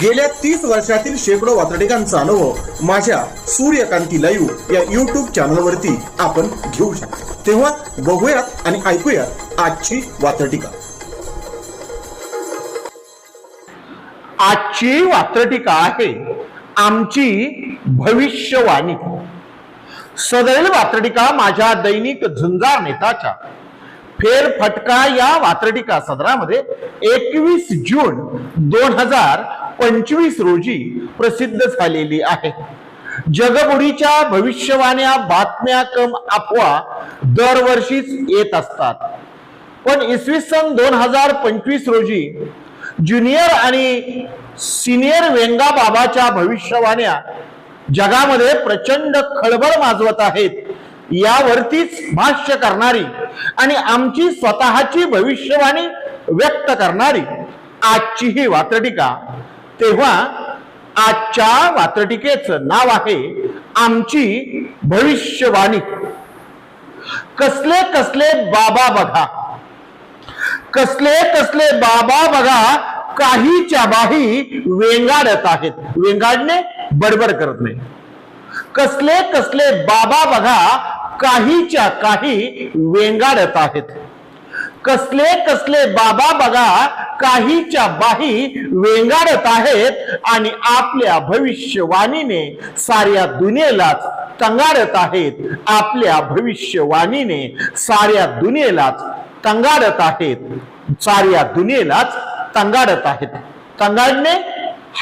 गेल्या तीस वर्षातील शेकडो वातडिकांचा अनुभव माझ्या सूर्यकांती लाईव्ह या युट्यूब चॅनलवरती आपण घेऊ शकतो. तेव्हा बघूयात आणि ऐकूयात आजची वातडिका आजची वात्रटिका आहे आमची भविष्यवाणी. सदैल वात्रटिका माझ्या दैनिक झुंजार नेताच्या. फेर फटका या वात्रटिका सदरामध्ये एकवीस जून दोन हजार पंचवीस रोजी प्रसिद्ध झालेली आहे. जगबुडीच्या भविष्यवाण्या बातम्या कम अफवा दरवर्षीच येत असतात. पण इसवी सन दोन हजार पंचवीस रोजी ज्युनियर आणि सिनियर वेंगा बाबाच्या भविष्यवाण्या जगामध्ये प्रचंड खळबळ माजवत आहेत. यावरतीच भाष्य करणारी आणि आमची स्वतःची भविष्यवाणी व्यक्त करणारी आजची ही वात्रटिका तेव्हा आजच्या वात्रटिकेचं नाव आहे आमची भविष्यवाणी. कसले कसले बाबा बघा. कसले कसले बाबा बघा काहीच्या बाही वेंगाडत आहेत. वेंगाडणे बडबड करत नाही. कसले कसले बाबा बघा काहीच्या काही वेंगाडत आहेत. कसले कसले बाबा बघा काहीच्या बाही वेंगाडत आहेत आणि आपल्या भविष्यवाणीने साऱ्या दुनियेलाच तंगाडत आहेत. आपल्या भविष्यवाणीने साऱ्या दुनियेलाच तंगाडत आहेत. साऱ्या दुनियेलाच तंगाडत आहेत. तंगाडणे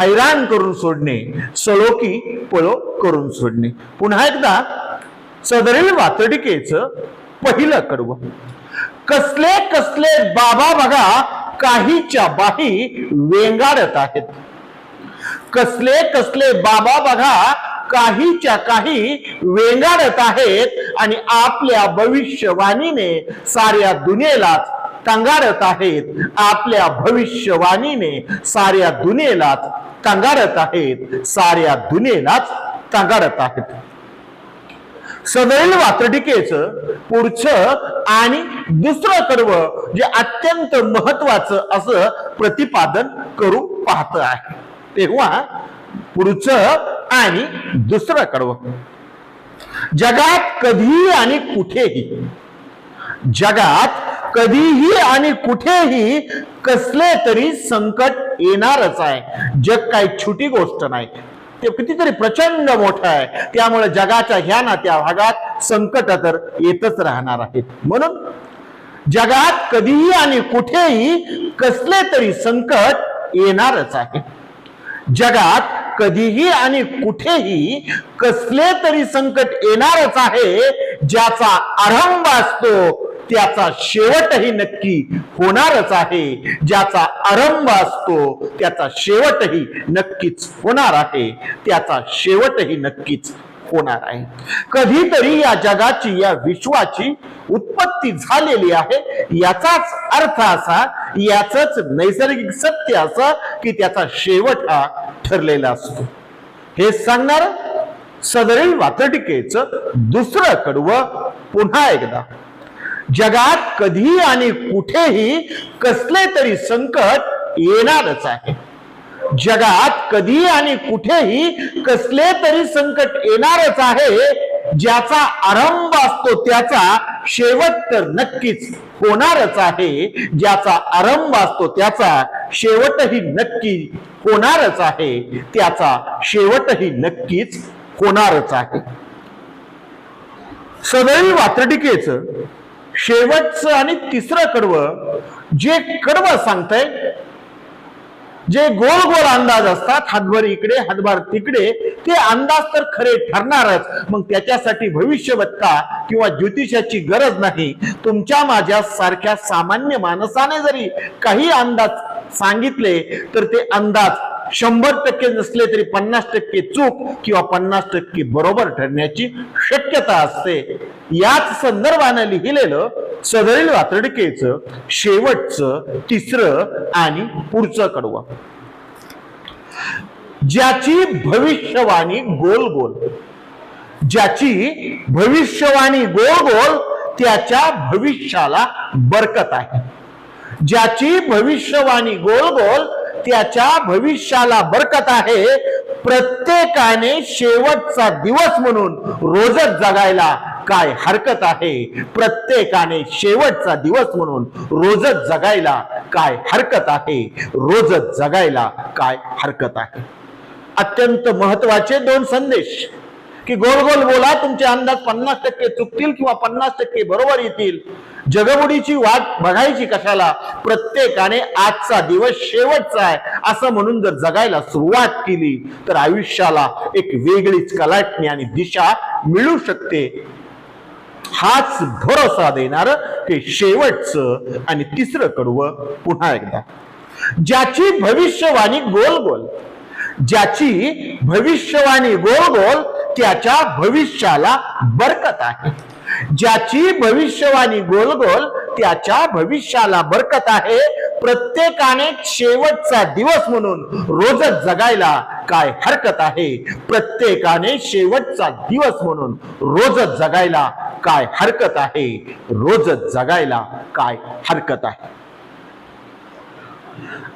हैराण करून सोडणे सळोकी पळो करून सोडणे. पुन्हा एकदा सदरील वातडिकेचं पहिलं कडवं. कसले कसले बाबा बघा काहीच्या बाही वेंगाडत आहेत. कसले कसले बाबा बघा काहीच्या काही वेंगाडत आहेत आणि आपल्या भविष्यवाणीने साऱ्या दुनियेलाच तंगाडत आहेत. आपल्या भविष्यवाणीने साऱ्या दुनियेलाच तंगारत आहेत. साऱ्या दुनियेलाच तंगाडत आहेत. सदैल वात्रटिकेचं पुढचं आणि दुसरं कर्व जे अत्यंत महत्वाचं असं प्रतिपादन करू पाहत आहे. तेव्हा पुढचं आणि दुसरं कर्व जगात कधीही आणि कुठेही जगात कधीही आणि कुठेही कसले तरी संकट येणारच आहे. जग काही छोटी गोष्ट नाही. ते कितीतरी प्रचंड मोठं आहे. त्यामुळे जगाच्या ह्या ना त्या भागात संकट तर येतच राहणार आहेत. म्हणून जगात कधीही आणि कुठेही कसले तरी संकट येणारच आहे. जगात कधीही आणि कुठेही कसले तरी संकट येणारच आहे ज्याचा आरंभ असतो त्याचा शेवटही नक्की होणारच आहे. ज्याचा आरंभ असतो त्याचा शेवटही नक्कीच होणार आहे. त्याचा शेवटही नक्कीच होणार आहे. कधीतरी या जगाची या विश्वाची उत्पत्ती झालेली आहे. याचाच अर्थ असा याच नैसर्गिक सत्य असं की त्याचा शेवट हा ठरलेला असतो. हे सांगणार सदरील वातटिकेचं दुसरं कडवं पुन्हा एकदा. जगात कधी आणि कुठेही कसले तरी संकट येणारच आहे. जगात कधी आणि कुठेही कसले तरी संकट येणारच आहे ज्याचा आरंभ असतो त्याचा शेवट तर नक्कीच होणारच आहे. ज्याचा आरंभ असतो त्याचा शेवटही नक्की होणारच आहे. त्याचा शेवटही नक्कीच होणारच आहे. सदैव वात्रटिकेचं शेवटचं आणि तिसरं कडवं जे कडवं सांगतंय जे गोल गोल अंदाज असतात हातभर इकडे हातभार तिकडे ते अंदाज तर खरे ठरणारच. मग त्याच्यासाठी भविष्यवत्ता किंवा ज्योतिषाची गरज नाही. तुमच्या माझ्या सारख्या सामान्य माणसाने जरी काही अंदाज सांगितले तर ते अंदाज शंभर टक्के नसले तरी पन्नास टक्के चूक किंवा पन्नास टक्के बरोबर ठरण्याची शक्यता असते. याच संदर्भानं लिहिलेलं सदरील वातडकेच शेवटचं तिसरं आणि पुढचं कडवं. ज्याची भविष्यवाणी गोल गोल. ज्याची भविष्यवाणी गोल गोल त्याच्या भविष्याला बरकत आहे. ज्याची भविष्यवाणी गोल गोल त्याच्या भविष्याला बरकत आहे. प्रत्येकाने शेवटचा दिवस म्हणून रोजच जगायला काय हरकत आहे? प्रत्येकाने शेवटचा दिवस म्हणून रोजच जगायला काय हरकत आहे? रोजच जगायला काय हरकत आहे? अत्यंत महत्त्वाचे दोन संदेश. की गोल गोल बोला तुमचे अंदाज पन्नास टक्के चुकतील किंवा पन्नास टक्के बरोबर येतील. जगबुडीची वाट बघायची कशाला? प्रत्येकाने आजचा दिवस शेवटचा आहे असं म्हणून जर जगायला सुरुवात केली तर आयुष्याला एक वेगळीच कलाटणी आणि दिशा मिळू शकते. हाच भरोसा देणार ते शेवटचं आणि तिसरं कडव पुन्हा एकदा. ज्याची भविष्यवाणी गोल गोल ज्याची भविष्यवाणी गोल गोल त्याच्या भविष्याला बरकत आहे. ज्याची भविष्यवाणी गोल गोल त्याच्या भविष्याला बरकत आहे. प्रत्येकाने शेवटचा दिवस म्हणून रोजच जगायला काय हरकत आहे? प्रत्येकाने शेवटचा दिवस म्हणून रोजच जगायला काय हरकत आहे? रोजच जगायला काय हरकत आहे?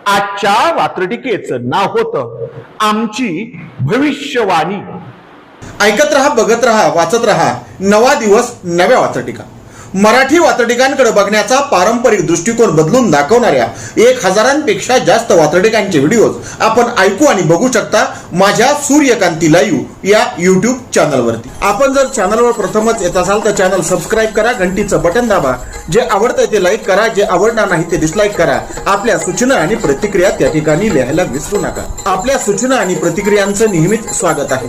आजच्या वात्रटिकेचं नाव होतं आमची भविष्यवाणी. ऐकत रहा बघत रहा वाचत रहा. नवा दिवस नव्या वाचटिका. मराठी वाचटिकांकडे बघण्याचा पारंपरिक दृष्टिकोन बदलून दाखवणाऱ्या एक हजारांपेक्षा जास्त वाचटिकांचे व्हिडिओज आपण ऐकू आणि बघू शकता माझ्या सूर्यकांती लाईव्ह या युट्यूब चॅनलवरती आपण जर चॅनलवर प्रथमच येत असाल तर चॅनल सबस्क्राईब करा घंटीचं बटन दाबा. जे आवडतंय ते लाईक करा जे आवडणार नाही ते डिसलाईक करा. आपल्या सूचना आणि प्रतिक्रिया त्या ठिकाणी लिहायला विसरू नका. आपल्या सूचना आणि प्रतिक्रियांचं नेहमीच स्वागत आहे.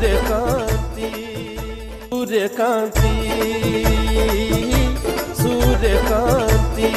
সুরে কান্তি সুরে কান্তি সুরে কান্তি